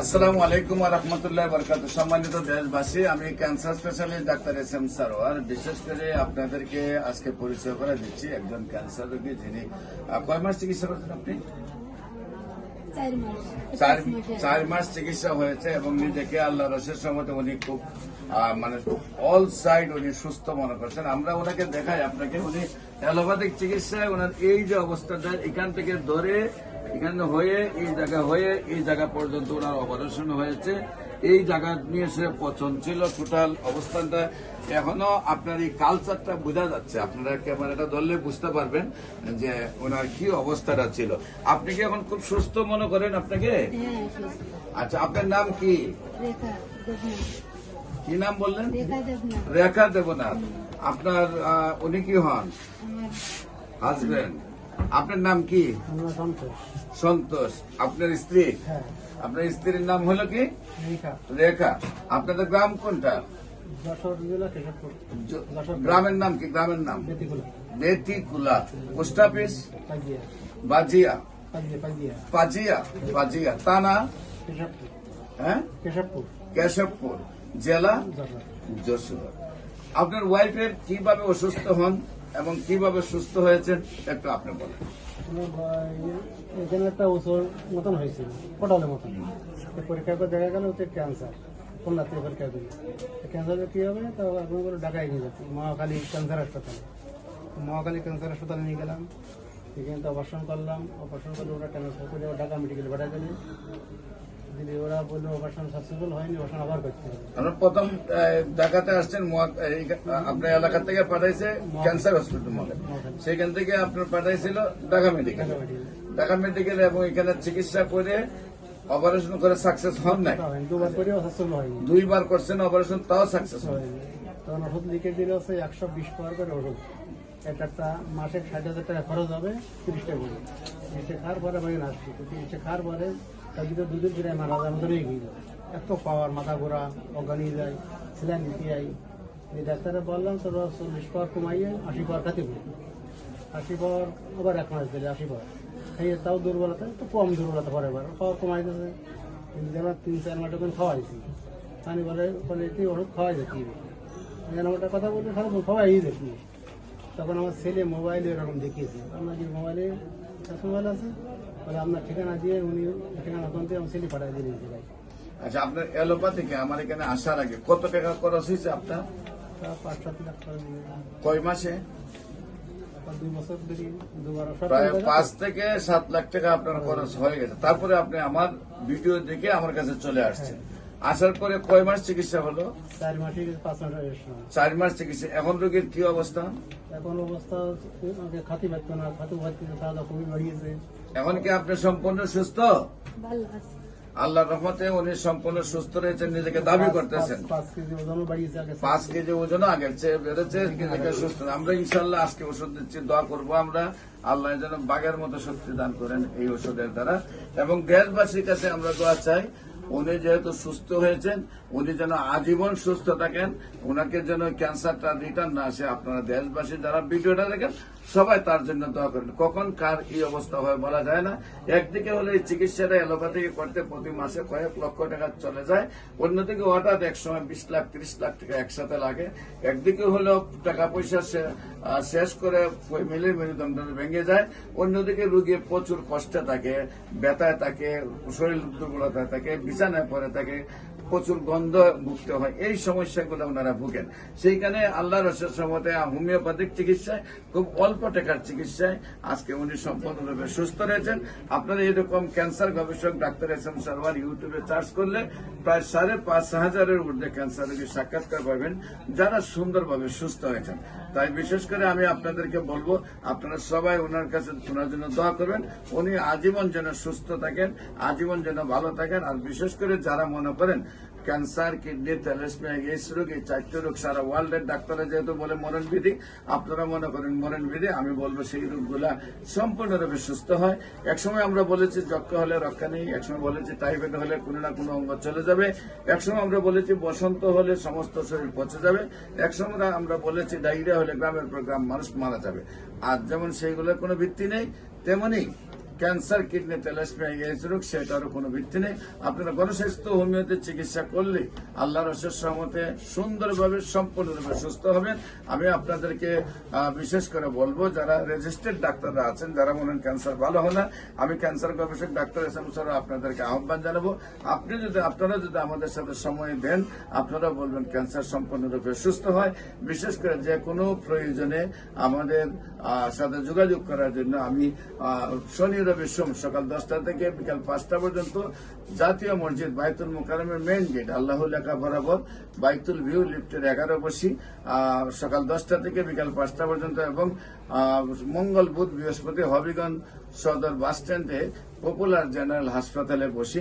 আসসালামু আলাইকুম রহমতুল্লাহ বরকাত সম্মানিত দেশবাসী, আমি cancer specialist doctor S M Sarwar বিশেষ করে আপনাদেরকে আজকে পরিচয় করে দিচ্ছি একজন ক্যান্সার রোগী যিনি কয় মাস চিকিৎসা করছেন আপনি? চার মাস চিকিৎসা হয়েছে এবং নিজেকে আল্লাহ রসের সময় উনি খুব মানে অল সাইড উনি সুস্থ মনে করছেন। আমরা ওনাকে দেখাই আপনাকে। উনি অ্যালোপ্যাথিক চিকিৎসায় ওনার এই যে অবস্থাটা এখান থেকে ধরে এখানে হয়ে এই জায়গা হয়ে এই জায়গা পর্যন্ত ওনার অপারেশন হয়েছে। এই জায়গা নিয়ে সে পছন্দ ছিল টোটাল অবস্থানটা। এখনও আপনার এই কালচারটা বোঝা যাচ্ছে। আপনারা ক্যামেরাটা ধরলে বুঝতে পারবেন যে ওনার কি অবস্থাটা ছিল। আপনি কি এখন খুব সুস্থ মনে করেন আপনাকে? হ্যাঁ আচ্ছা আপনার নাম কি? কি নাম বললেন? রেখা দেবনাথ। আপনার উনি কি হন? হাজবেন্ড আপনার নাম কি? সন্তোষ। আপনার স্ত্রী? হ্যাঁ। আপনার স্ত্রীর নাম হলো কি? রেখা। আপনাদের গ্রাম কোনটা? কেশবপুর গ্রামের নাম কি? গ্রামের নাম? Betikula post office? বাজিয়া। Pajia Pajia. তানা কেশবপুর। হ্যাঁ? কেশবপুর। কেশবপুর। জেলা? যশোর। আপনার ওয়াইফের কীভাবে অসুস্থ হন? এবং কীভাবে সুস্থ হয়েছেন, একটু আপনি বলেন। এখানে একটা ওষুধ মতন হয়েছিল মতন। পরীক্ষা করে দেখা গেল ক্যান্সার করি কি হবে? করে ঢাকায় নিয়ে যাচ্ছি মহাকালী ক্যান্সার হাসপাতালে। মহাকালী ক্যান্সার হাসপাতালে নিয়ে গেলাম তো অপারেশন করলাম অপারেশন করলে ওরা ট্রান্সফার করে ঢাকা মেডিকেলে পাঠিয়ে দিলে দিলে ওরা বলল অপারেশন সাকসেসফুল হয়নি অপারেশন আবার করতে হবে। আমরা প্রথম ঢাকাতে আসছেন আপনার এলাকা থেকে পাঠাইছে ক্যান্সার হসপিটাল মলে। সেখান থেকে আপনার পাঠাইছিল ঢাকা মেডিকেল ঢাকা মেডিকেলে এবং এখানে চিকিৎসা করে অপারেশন করে সাকসেস হন নাই। হয়নি। দুইবার করছেন অপারেশন তাও সাকসেস হয় হয়নি। তখন ওষুধ লিখে দিলে হচ্ছে একশো বিশ পাওয়ার করে ওষুধ। একটা মাসে ষাট হাজার টাকা খরচ হবে তিরিশটা করে। তিরিশটা খাওয়ার পরে বাড়ি আসছি তো তিরিশটা খাওয়ার পরে তার ভিতরে দুদিন ফিরে মারা মতো রয়ে গিয়ে এত পাওয়ার, মাথা ঘোরা, অজ্ঞান হয়ে যায় স্যালাইন দিতে যাই ডাক্তারে বললাম, তোর চল্লিশ পাওয়ার কমাইয়ে আশি পাওয়ার খাতে বলি। আশি পাওয়ার আবার এক মাস দিলে আশি পাওয়ার। খাইয়ে তাও দুর্বলতা, একটু কম দুর্বলতা পরে এবার পাওয়ার কমাই দিয়েছে কিন্তু যেন তিন, চার মাস যখন খাওয়াইছি আমি বলে বলে, তুই ওষুধ খাওয়াই যেন ওটা কথা খারাপ খাওয়াই দেখি তখন আমার ছেলে মোবাইলে এরকম দেখিয়েছে। আপনার কি মোবাইলে মোবাইল আছে বলে আপনার ঠিকানা দিয়ে উনি ঠিকানা দিয়ে আমার ছেলে পাঠিয়ে দিয়ে দিয়েছে ভাই আচ্ছা আপনার এলোপা থেকে আমার এখানে আসার আগে। কত টাকা খরচ হয়েছে আপনার? সাত লাখ কয় মাসে? প্রায় পাঁচ থেকে সাত লাখ টাকা আপনার খরচ হয়ে গেছে। তারপরে আপনি আমার ভিডিও দেখে আমার কাছে চলে আসছেন। আসার পরে কয় মাস চিকিৎসা হলো? চার মাস চিকিৎসা। এখন রোগীর কি অবস্থা? এখন অবস্থা খাতি পারতো না খাতু পারতো না তাহলে খুবই বাড়িয়েছে। এখন কি আপনি সম্পূর্ণ সুস্থ? আল্লাহ রহমতে উনি সম্পূর্ণ সুস্থ রয়েছেন নিজেকে দাবি করতেছেন। পাঁচ- কেজি ওজনও পাঁচ কেজি ওজন আগের চেয়ে বেড়েছে নিজেকে সুস্থ। আমরা ইনশাল্লাহ আজকে ওষুধ দিচ্ছি দোয়া করব আমরা আল্লাহ যেন বাঘের মতো শক্তি দান করেন এই ওষুধের দ্বারা। এবং দেশবাসীর কাছে আমরা দোয়া চাই উনি যেহেতু সুস্থ হয়েছেন, উনি যেন আজীবন সুস্থ থাকেন ওনাকে যেন ক্যান্সারটা রিটার্ন না আসে। আপনারা দেশবাসী যারা ভিডিওটা দেখেন, সবাই তার জন্য দোয়া করেন। কখন কার কি অবস্থা হয় বলা যায় না। একদিকে হলে এই চিকিৎসাটা এলোপ্যাথি করতে প্রতি মাসে কয়েক লক্ষ টাকা চলে যায়। অন্যদিকে হঠাৎ এক সময় বিশ লাখ, ত্রিশ লাখ টাকা একসাথে লাগে। একদিকে হলেও টাকা পয়সা শেষ করে মিলে মেরুদণ্ড ভেঙে যায়। অন্যদিকে রুগী প্রচুর কষ্টে থাকে, ব্যথায় থাকে, শরীর দুর্বলতায় থাকে বিছানায় পরে থাকে প্রচুর গন্ধ ভুগতে হয়। এই সমস্যাগুলো ওনারা ভুগেন। সেইখানে আল্লাহ রসের সমতে হোমিওপ্যাথিক চিকিৎসায়, খুব অল্প টাকার চিকিৎসায় আজকে উনি সম্পূর্ণরূপে সুস্থ রয়েছেন। আপনারা এরকম ক্যান্সার গবেষক, ডাক্তার এস এম সারওয়ার ইউটিউবে চার্জ করলে প্রায় সাড়ে পাঁচ হাজারের ঊর্ধ্বে ক্যান্সার রোগীর সাক্ষাৎকার পাবেন, যারা সুন্দরভাবে সুস্থ হয়েছেন। তাই বিশেষ করে আমি আপনাদেরকে বলব, আপনারা সবাই ওনার কাছে ওনার জন্য দোয়া করবেন। উনি আজীবন যেন সুস্থ থাকেন, আজীবন যেন ভালো থাকেন। আর বিশেষ করে যারা মনে করেন ক্যান্সার কিডনি থ্যালাসমিয়া এইস রোগ, এই চারটে রোগ সারা ওয়ার্ল্ডের ডাক্তাররা যেহেতু বলে মরণ বিধি, আপনারা মনে করেন মরণ বিধি, আমি বলব সেই রোগগুলা সম্পূর্ণরূপে সুস্থ হয়। একসময় আমরা বলেছি যক্ষা হলে রক্ষা নেই, একসময় বলেছি টাইফয়েড হলে কোনো না কোনো অঙ্গ চলে যাবে, একসময় আমরা বলেছি বসন্ত হলে সমস্ত শরীর পচে যাবে, একসময় আমরা বলেছি ডায়রিয়া হলে গ্রামের পর গ্রাম মানুষ মারা যাবে। আর যেমন সেইগুলোর কোনো ভিত্তি নেই, তেমনি ক্যান্সার, কিডনি তেলাসমিয়া এইচ রোগ সেটারও কোনো ভিত্তি নেই। আপনারা গণস্বাস্থ্য হোমিওতে চিকিৎসা করলে আল্লাহর অশেষ সহমতে সুন্দরভাবে, সম্পূর্ণরূপে সুস্থ হবেন। আমি আপনাদেরকে বিশেষ করে বলব, যারা রেজিস্টার্ড ডাক্তাররা আছেন, যারা মনে ক্যান্সার ভালো হয় না, আমি ক্যান্সার গবেষক ডাক্তার এস এম স্যার আপনাদেরকে আহ্বান জানাব। আপনি যদি, আপনারা যদি আমাদের সাথে সময় দেন আপনারা বলবেন ক্যান্সার সম্পূর্ণরূপে সুস্থ হয়। বিশেষ করে যে কোনো প্রয়োজনে আমাদের সাথে যোগাযোগ করার জন্য আমি শনি রবি সোম সকাল দশটা থেকে বিকাল পাঁচটা পর্যন্ত জাতীয় মসজিদ বাইতুল মোকারমের মেইন গেট আল্লাহ লেখা বরাবর বাইতুল ভিউ লিফটের এগারো বসি সকাল দশটা থেকে বিকাল পাঁচটা পর্যন্ত এবং মঙ্গল বুধ বৃহস্পতি হবিগঞ্জ সদর বাস স্ট্যান্ডে পপুলার জেনারেল হাসপাতালে বসি।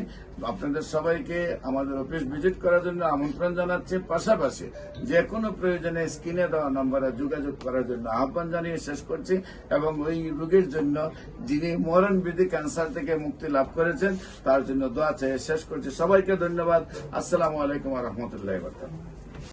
আপনাদের সবাইকে আমাদের অফিস ভিজিট করার জন্য আমন্ত্রণ জানাচ্ছি। পাশাপাশি যে কোনো প্রয়োজনে স্ক্রিনে দেওয়া নম্বরে যোগাযোগ করার জন্য আহ্বান জানিয়ে শেষ করছি এবং ওই রোগীর জন্য যিনি মরণ বিধি ক্যান্সার থেকে মুক্তি লাভ করেছেন। তার জন্য দোয়া চাই শেষ করছি। সবাইকে ধন্যবাদ। আসসালামু আলাইকুম রহমতুল্লাহ বরকাত